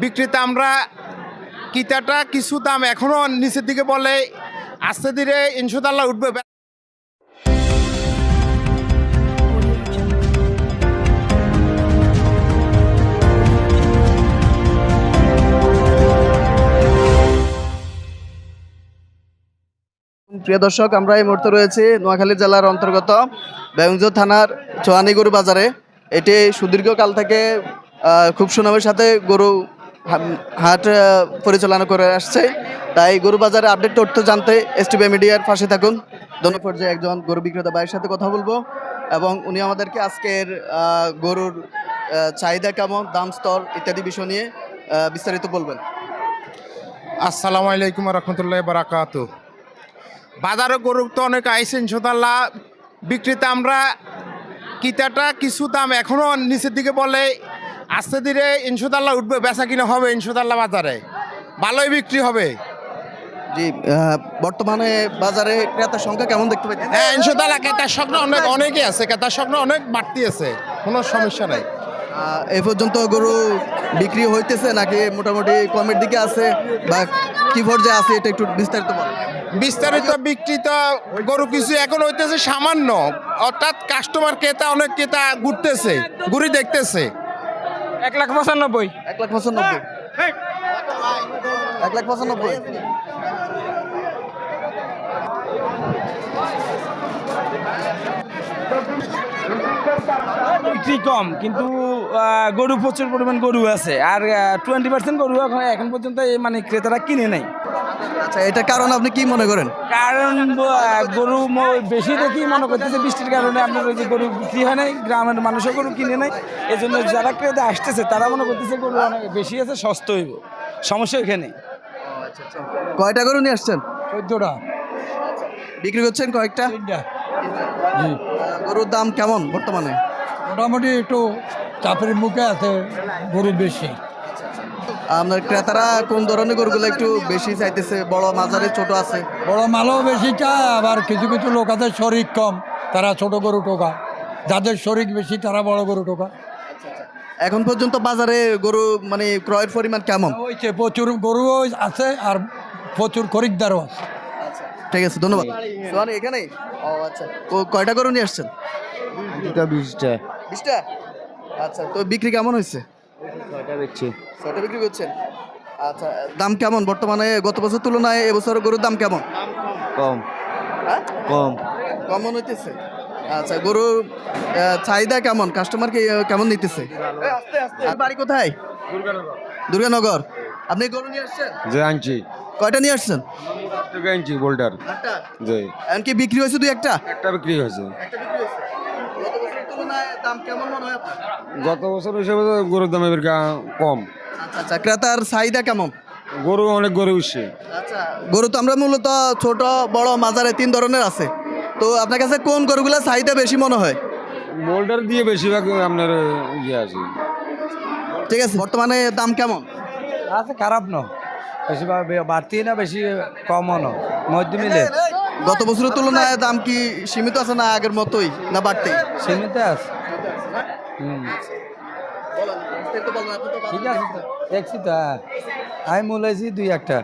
বিক্রেতা আমরা কিতাটা কিছু দাম এখনও নিচের দিকে বলে, আস্তে ধীরে ইনশাল্লাহ উঠবে। প্রিয় দর্শক, আমরা এই মুহূর্তে রয়েছি নোয়াখালী জেলার অন্তর্গত বেউঞ্জ থানার চোয়ানি গরু বাজারে। এটি সুদীর্ঘকাল থেকে খুব সুনামের সাথে গরু হাট পরিচালনা করে আসছে। তাই গরু বাজারে আপডেট তথ্য জানতে এস টিভি মিডিয়ার পাশে থাকুন। দোনো পর্যায়ে একজন গরু বিক্রেতা ভাইয়ের সাথে কথা বলব এবং উনি আমাদেরকে আজকের গরুর চাহিদা কেমন, দাম স্তর ইত্যাদি বিষয় নিয়ে বিস্তারিত বলবেন। আসসালামু আলাইকুম রহমতুল্লাহ বারাকাত। বাজারে গরু তো অনেক আইসেন ইনশাল্লাহ বিক্রেতা আমরা কিতাটা কিছু দাম এখনও নিচের দিকে বলে আস্তে ধীরে ইনশাল্লাহ উঠবে বেচা কিনা হবে ইনশাল্লাহ বাজারে। ভালোই বিক্রি হবে। জি বর্তমানে বাজারে ক্রেতার সংখ্যা কেমন দেখতে পাচ্ছেন হ্যাঁ ইনশাল্লাহ ক্রেতার স্বপ্ন অনেক অনেকই আছে ক্রেতার স্বপ্ন অনেক বাড়তি আছে কোনো সমস্যা নাই। এ পর্যন্ত গরু বিক্রি হইতেছে নাকি মোটামুটি কমের দিকে আছে বা কি পর্যায়ে আছে এটা একটু বিস্তারিত বিস্তারিত বিক্রিত গরু কিছু এখন হইতেছে সামান্য অর্থাৎ কাস্টমার ক্রেতা অনেক ক্রেতা ঘুরতেছে ঘুরি দেখতেছে। এক লাখ পঁচানব্বই। এক লাখ পঁচানব্বই। এক লাখ পঁচানব্বই। বিক্রি কম কিন্তু গরু প্রচুর পরিমাণ গরু আছে। আর টোয়েন্টি পার্সেন্ট গরু এখন এখন পর্যন্ত মানে ক্রেতারা কিনে নেই। আচ্ছা এটা কারণ আপনি কি মনে করেন? কারণ গরু বেশি দেখি মনে করতেছে বৃষ্টির কারণে আপনার ওই যে গরু বিক্রি হয় নাই গ্রামের মানুষও গরু কিনে নেয় এই জন্য যারা ক্রেতা আসতেছে তারা মনে করতেছে গরু অনেক বেশি আছে সস্তা হইব। সমস্যা এখানে। কয়টা গরু নিয়ে আসছেন? চোদ্দোটা। বিক্রি করছেন কয়েকটা? গরুর দাম কেমন বর্তমানে? মোটামুটি একটু চাপের মুখে আছে গরু বেশি। আপনার ক্রেতারা কোন ধরনের গরুগুলো একটু বেশি চাইতেছে? বড় মাঝারি ছোট আছে? বড় মালও বেশি চায় আবার কিছু কিছু লোক আছে শরিক কম তারা ছোট গরু টোকা। যাদের শরিক বেশি তারা বড় গরু টোকা। এখন পর্যন্ত বাজারে গরু মানে ক্রয়ের পরিমাণ কেমন? হয়েছে প্রচুর গরুও আছে আর প্রচুর খরিদ্দারও আছে। ঠিক আছে ধন্যবাদ। এখানে? ও আচ্ছা। কয়টা গরু নিয়ে আসছেন? বিশটা। বিশটা? আচ্ছা তো বিক্রি কেমন হয়েছে? ছয়টা বেচছি ছয়টা বিক্রি করছেন? আচ্ছা দাম কেমন বর্তমানে? গত বছর তুলনায় এবছর গরুর দাম কেমন? কম। হ্যাঁ? কম। কেমন হইতেছে আচ্ছা গরুর চাহিদা কেমন? কাস্টমার কি কেমন নিতেছে? আর বাড়ি কোথায়? দুর্গানগর। আপনি গরু নিয়ে আসছেন? যে আনছি। কয়টা নিয়ে আসছেন? আনছি বোল্ডার। আটটা? যে এমনকি বিক্রি হয়েছে দুই একটা? একটা বিক্রি হয়েছে। একটা বিক্রি হয়েছে। তুলনায় দাম কেমন মনে হয় আপনার? গত বছর হিসেবে গরুর দাম এবার কম। আচ্ছা আচ্ছা ক্রেতার চাহিদা কেমন? গরু অনেক গরু উঠছে আচ্ছা গরু তো আমরা মূলত ছোট বড় মাঝারে তিন ধরনের আছে। তো আপনার কাছে কোন গরুগুলা চাহিদা বেশি মনে হয়? বোল্ডার দিয়ে বেশিরভাগ আপনার ইয়ে আছে। ঠিক আছে বর্তমানে দাম কেমন? আছে খারাপ ন বেশি বাড়তি না বেশি কমও ন মধ্যে মিলে। গত বছরের তুলনায় দাম কি সীমিত আছে না আগের মতোই না বাড়তে সীমিত আছে। ঠিক আছে দেখছি তো হ্যাঁ। আমি হয়েছি দুই একটা